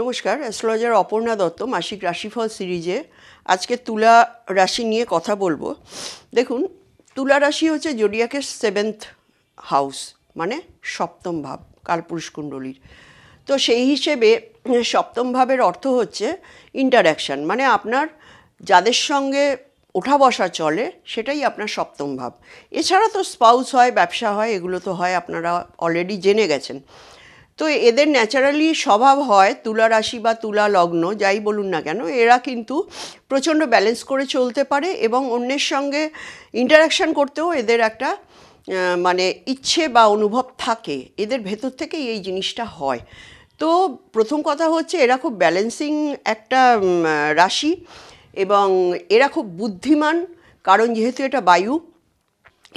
নমস্কার, অ্যাস্ট্রোলজার অপর্ণা দত্ত, মাসিক রাশিফল সিরিজে। আজকে তুলা রাশি নিয়ে কথা বলব। দেখুন, তুলা রাশি হচ্ছে জোডিয়াকের সেভেন্থ হাউস মানে সপ্তম ভাব, কালপুরুষ কুণ্ডলীর। তো সেই হিসেবে সপ্তম ভাবের অর্থ হচ্ছে ইন্টারাকশান মানে আপনার যাদের সঙ্গে ওঠা বসা চলে, সেটাই আপনার সপ্তম ভাব। এছাড়া তো স্পাউস হয়, ব্যবসা হয়, এগুলো তো হয়, আপনারা অলরেডি জেনে গেছেন। তো এদের ন্যাচারালি স্বভাব হয় তুলা রাশি বা তুলা লগ্ন, যাই বলুন না কেন, এরা কিন্তু প্রচণ্ড ব্যালেন্স করে চলতে পারে এবং অন্যের সঙ্গে ইন্টারাকশান করতেও এদের একটা মানে ইচ্ছে বা অনুভব থাকে। এদের ভেতর থেকে এই জিনিসটা হয়। তো প্রথম কথা হচ্ছে এরা খুব ব্যালেন্সিং একটা রাশি এবং এরা খুব বুদ্ধিমান, কারণ যেহেতু এটা বায়ু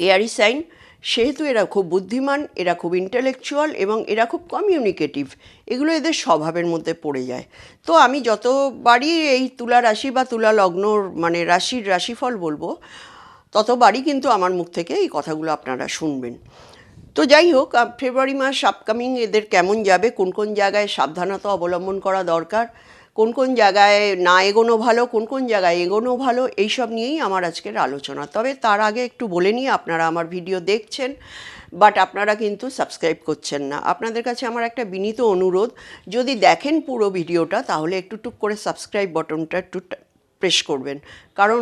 এয়ারি সাইন সেহেতু এরা খুব বুদ্ধিমান, এরা খুব ইন্টেলেকচুয়াল এবং এরা খুব কমিউনিকেটিভ এগুলো এদের স্বভাবের মধ্যে পড়ে যায়। তো আমি যতবারই এই তুলা রাশি বা তুলা লগ্নর মানে রাশির রাশিফল বলব, ততবারই কিন্তু আমার মুখ থেকে এই কথাগুলো আপনারা শুনবেন। তো যাই হোক ফেব্রুয়ারি মাস আপকামিং এদের কেমন যাবে, কোন কোন জায়গায় সাবধানতা অবলম্বন করা দরকার কোন কোন জায়গায় না এগোনো ভালো, কোন কোন জায়গায় এগোনো ভালো, এইসব নিয়েই আমার আজকের আলোচনা। তবে তার আগে একটু বলে নিয়ে আপনারা আমার ভিডিও দেখছেন, বাট আপনারা কিন্তু সাবস্ক্রাইব করছেন না। আপনাদের কাছে আমার একটা বিনীত অনুরোধ, যদি দেখেন পুরো ভিডিওটা, তাহলে একটু টুক করে সাবস্ক্রাইব বটনটা একটু প্রেস করবেন। কারণ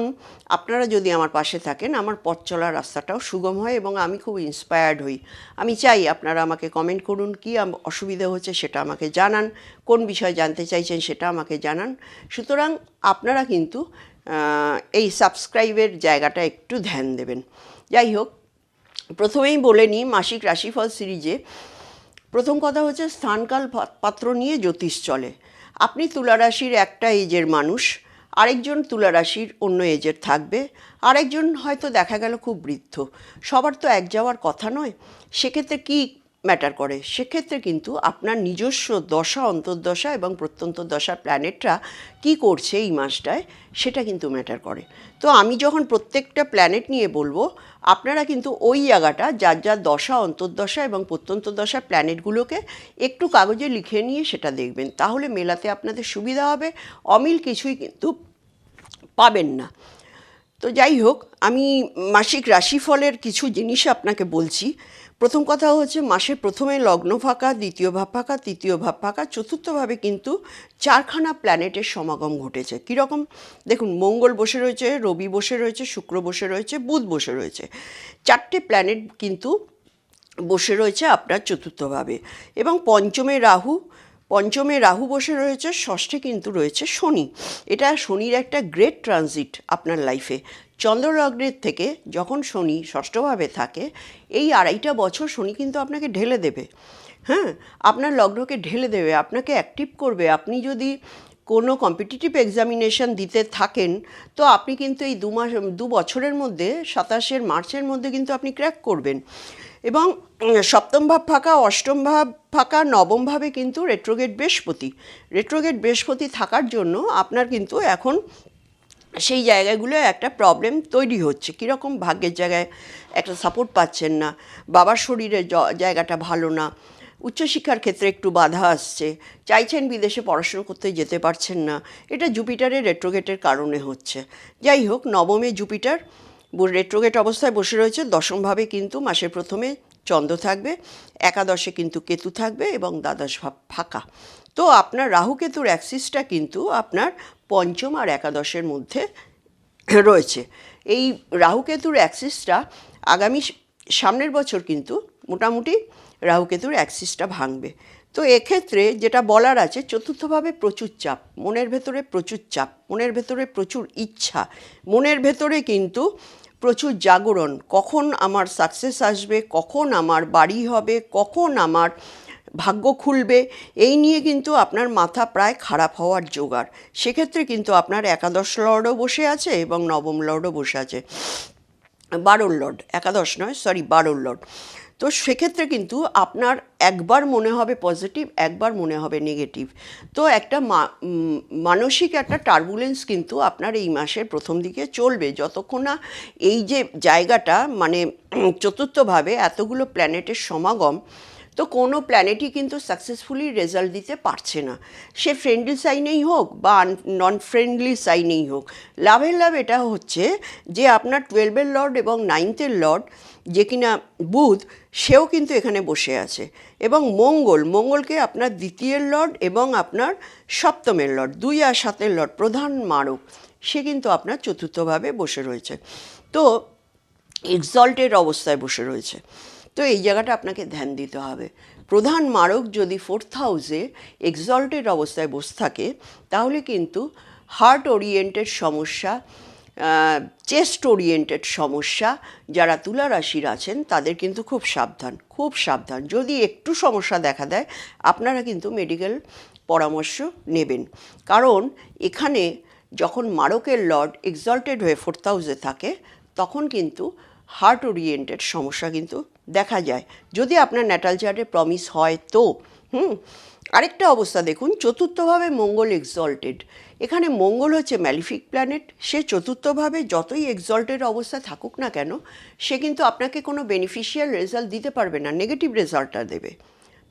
আপনারা যদি আমার পাশে থাকেন, আমার পথ চলার রাস্তাটাও সুগম হয় এবং আমি খুব ইন্সপায়ার্ড হই। আমি চাই আপনারা আমাকে কমেন্ট করুন, কী অসুবিধা হচ্ছে সেটা আমাকে জানান, কোন বিষয় জানতে চাইছেন সেটা আমাকে জানান। সুতরাং আপনারা কিন্তু এই সাবস্ক্রাইবের জায়গাটা একটু ধ্যান দেবেন। যাই হোক, প্রথমেই বলে নিই মাসিক রাশিফল সিরিজে প্রথম কথা হচ্ছে স্থানকাল পাত্র নিয়ে জ্যোতিষ চলে। আপনি তুলারাশির একটা এজের মানুষ আরেকজন তুলারাশির অন্য এজের থাকবে, আরেকজন হয়তো দেখা গেল খুব বৃদ্ধ। সবার তো এক যাওয়ার কথা নয়, সেক্ষেত্রে কি ম্যাটার করে? সেক্ষেত্রে কিন্তু আপনার নিজস্ব দশা, অন্তর্দশা এবং প্রত্যন্ত দশা প্ল্যানেটরা কি করছে এই মাসটায়, সেটা কিন্তু ম্যাটার করে। তো আমি যখন প্রত্যেকটা প্ল্যানেট নিয়ে বলব, আপনারা কিন্তু ওই জায়গাটা, যার যার দশা, অন্তর্দশা এবং প্রত্যন্ত দশা প্ল্যানেটগুলোকে একটু কাগজে লিখে নিয়ে সেটা দেখবেন। তাহলে মেলাতে আপনাদের সুবিধা হবে। অমিল কিছুই কিন্তু পাবেন না। তো যাই হোক, আমি মাসিক রাশিফলের কিছু জিনিস আপনাকে বলছি। প্রথম কথা হচ্ছে মাসের প্রথমে লগ্ন ফাঁকা, দ্বিতীয় ভাব ফাঁকা, তৃতীয় ভাব ফাঁকা, চতুর্থভাবে কিন্তু চারখানা প্ল্যানেটের সমাগম ঘটেছে। কীরকম দেখুন, মঙ্গল বসে রয়েছে, রবি বসে রয়েছে, শুক্র বসে রয়েছে, বুধ বসে রয়েছে। চারটে প্ল্যানেট কিন্তু বসে রয়েছে আপনার চতুর্থভাবে। এবং পঞ্চমে রাহু পঞ্চমে রাহু বসে রয়েছে, ষষ্ঠে কিন্তু রয়েছে শনি। এটা শনির একটা গ্রেট ট্রানজিট আপনার লাইফে চন্দ্রলগ্নের থেকে যখন শনি ষষ্ঠভাবে থাকে, এই আড়াইটা বছর শনি কিন্তু আপনাকে ঢেলে দেবে। হ্যাঁ? আপনার লগ্নকে ঢেলে দেবে, আপনাকে অ্যাক্টিভ করবে। আপনি যদি কোনো কম্পিটিটিভ এক্সামিনেশন দিতে থাকেন, তো আপনি কিন্তু এই দু মাস, দু বছরের মধ্যে, সাতাশের মার্চের মধ্যে কিন্তু আপনি ক্র্যাক করবেন। এবং সপ্তম ভাব ফাঁকা, অষ্টম ভাব ফাঁকা, নবম ভাবে কিন্তু রেট্রোগেট বৃহস্পতি। রেট্রোগেট বৃহস্পতি থাকার জন্য আপনার কিন্তু এখন সেই জায়গাগুলো একটা প্রবলেম তৈরি হচ্ছে। কীরকম ভাগ্যের জায়গায় একটা সাপোর্ট পাচ্ছেন না, বাবার শরীরের জায়গাটা ভালো না উচ্চশিক্ষার ক্ষেত্রে একটু বাধা আসছে। চাইছেন বিদেশে পড়াশুনো করতে যেতে পারছেন না। এটা জুপিটারের রেট্রোগেটের কারণে হচ্ছে। যাই হোক, নবমে জুপিটার রেট্রোগেট অবস্থায় বসে রয়েছে। দশমভাবে কিন্তু মাসের প্রথমে চন্দ্র থাকবে, একাদশে কিন্তু কেতু থাকবে এবং দ্বাদশ ভাব ফাঁকা। তো আপনার রাহু কেতুর অ্যাক্সিসটা কিন্তু আপনার পঞ্চম আর একাদশের মধ্যে রয়েছে। এই রাহুকেতুর অ্যাক্সিসটা আগামী সামনের বছর কিন্তু মোটামুটি রাহুকেতুর অ্যাক্সিসটা ভাঙবে। তো এক্ষেত্রে যেটা বলার আছে, চতুর্থভাবে প্রচুর চাপ, মনের ভেতরে প্রচুর চাপ, মনের ভেতরে প্রচুর ইচ্ছা, মনের ভেতরে কিন্তু প্রচুর জাগরণ, কখন আমার সাকসেস আসবে, কখন আমার বাড়ি হবে, কখন আমার ভাগ্য খুলবে, এই নিয়ে কিন্তু আপনার মাথা প্রায় খারাপ হওয়ার জোগাড়। সেক্ষেত্রে কিন্তু আপনার একাদশ লর্ডও বসে আছে এবং নবম লর্ডও বসে আছে। বারোর লর্ড, একাদশ নয় সরি বারোর লর্ড। তো সেক্ষেত্রে কিন্তু আপনার একবার মনে হবে পজিটিভ একবার মনে হবে নেগেটিভ তো একটা মানসিক একটা টার্বুলেন্স কিন্তু আপনার এই মাসের প্রথম দিকে চলবে। যতক্ষণ না এই যে জায়গাটা মানে চতুর্থভাবে এতগুলো প্ল্যানেটের সমাগম তো কোনো প্ল্যানেটই কিন্তু সাকসেসফুলি রেজাল্ট দিতে পারছে না। সে ফ্রেন্ডলি সাইনেই হোক বা নন ফ্রেন্ডলি সাইনেই হোক, লাভের লাভ এটা হচ্ছে যে আপনার টুয়েলভের লর্ড এবং নাইনথের লর্ড যে কিনা বুধ, সেও কিন্তু এখানে বসে আছে। এবং মঙ্গল, মঙ্গলকে আপনার দ্বিতীয়ের লর্ড এবং আপনার সপ্তমের লর্ড দুই আর সাতের লর্ড প্রধান মারক, সে কিন্তু আপনার চতুর্থভাবে বসে রয়েছে। তো এক্সল্টেড অবস্থায় বসে রয়েছে। তো এই জায়গাটা আপনাকে ধ্যান দিতে হবে। প্রধান মারক যদি ফোর্থ হাউসে এক্সল্টেড অবস্থায় বসে থাকে, তাহলে কিন্তু হার্ট ওরিয়েন্টেড সমস্যা চেস্ট ওরিয়েন্টেড সমস্যা, যারা তুলা রাশির আছেন, তাদের কিন্তু খুব সাবধান খুব সাবধান। যদি একটু সমস্যা দেখা দেয়, আপনারা কিন্তু মেডিকেল পরামর্শ নেবেন। কারণ এখানে যখন মারকের লর্ড এক্সল্টেড হয়ে ফোর্থ হাউসে থাকে, তখন কিন্তু হার্ট ওরিয়েন্টেড সমস্যা কিন্তু দেখা যায়। যদি আপনার ন্যাটাল চার্টে প্রমিস হয় তো, হুম? আরেকটা অবস্থা দেখুন, চতুর্থভাবে মঙ্গল এক্সল্টেড এখানে মঙ্গল হচ্ছে ম্যালিফিক প্ল্যানেট সে চতুর্থভাবে যতই এক্সল্টেড অবস্থা থাকুক না কেন, সে কিন্তু আপনাকে কোনো বেনিফিশিয়াল রেজাল্ট দিতে পারবে না নেগেটিভ রেজাল্টটা দেবে।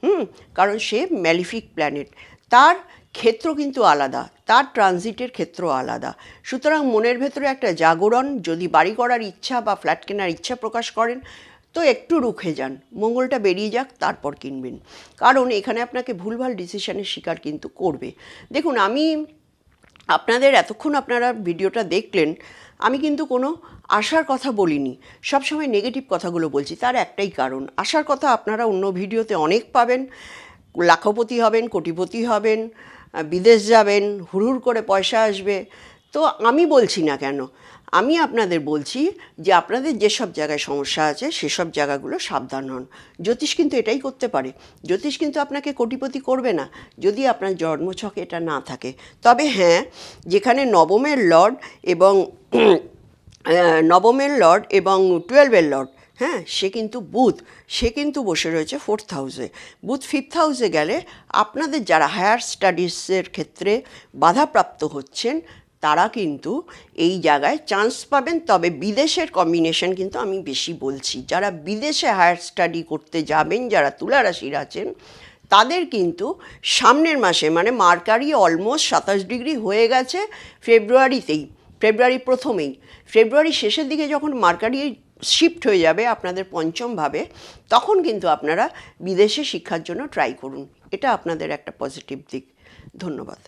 হুম? কারণ সে ম্যালিফিক প্ল্যানেট তার ক্ষেত্র কিন্তু আলাদা, তার ট্রানজিটের ক্ষেত্র আলাদা। সুতরাং মনের ভেতরে একটা জাগরণ, যদি বাড়ি করার ইচ্ছা বা ফ্ল্যাট কেনার ইচ্ছা প্রকাশ করেন, তো একটু রুখে যান, মঙ্গলটা বেরিয়ে যাক, তারপর কিনবেন। কারণ এখানে আপনাকে ভুলভাল ডিসিশনের শিকার কিন্তু করবে। দেখুন, আমি আপনাদের এতক্ষণ আপনারা ভিডিওটা দেখলেন, আমি কিন্তু কোনো আশার কথা বলিনি। সবসময় নেগেটিভ কথাগুলো বলছি, তার একটাই কারণ। আশার কথা আপনারা অন্য ভিডিওতে অনেক পাবেন, লাখপতি হবেন, কোটিপতি হবেন বিদেশ যাবেন, হুড়হুড় করে পয়সা আসবে। তো আমি বলছি না কেন? আমি আপনাদের বলছি যে আপনাদের যেসব জায়গায় সমস্যা আছে, সেসব জায়গাগুলো সাবধান হন। জ্যোতিষ কিন্তু এটাই করতে পারে। জ্যোতিষ কিন্তু আপনাকে কোটিপতি করবে না। যদি আপনার জন্মছকে এটা না থাকে। তবে হ্যাঁ যেখানে নবমের লর্ড এবং নবমের লর্ড এবং টুয়েলভের লর্ড হ্যাঁ সে কিন্তু বুথ সে কিন্তু বসে রয়েছে ফোর্থ হাউসে বুথ ফিফথ হাউসে গেলে আপনাদের যারা হায়ার স্টাডিজের ক্ষেত্রে বাধাপ্রাপ্ত হচ্ছেন, তারা কিন্তু এই জায়গায় চান্স পাবেন। তবে বিদেশের কম্বিনেশন কিন্তু আমি বেশি বলছি। যারা বিদেশে হায়ার স্টাডি করতে যাবেন, যারা তুলা রাশির আছেন, তাদের কিন্তু সামনের মাসে মানে মার্কারি অলমোস্ট সাতাশ ডিগ্রি হয়ে গেছে ফেব্রুয়ারিতেই, ফেব্রুয়ারি প্রথমেই। ফেব্রুয়ারি শেষের দিকে যখন মার্কারি শিফট হয়ে যাবে আপনাদের পঞ্চমভাবে তখন কিন্তু আপনারা বিদেশে শিক্ষার জন্য ট্রাই করুন। এটা আপনাদের একটা পজিটিভ দিক। ধন্যবাদ।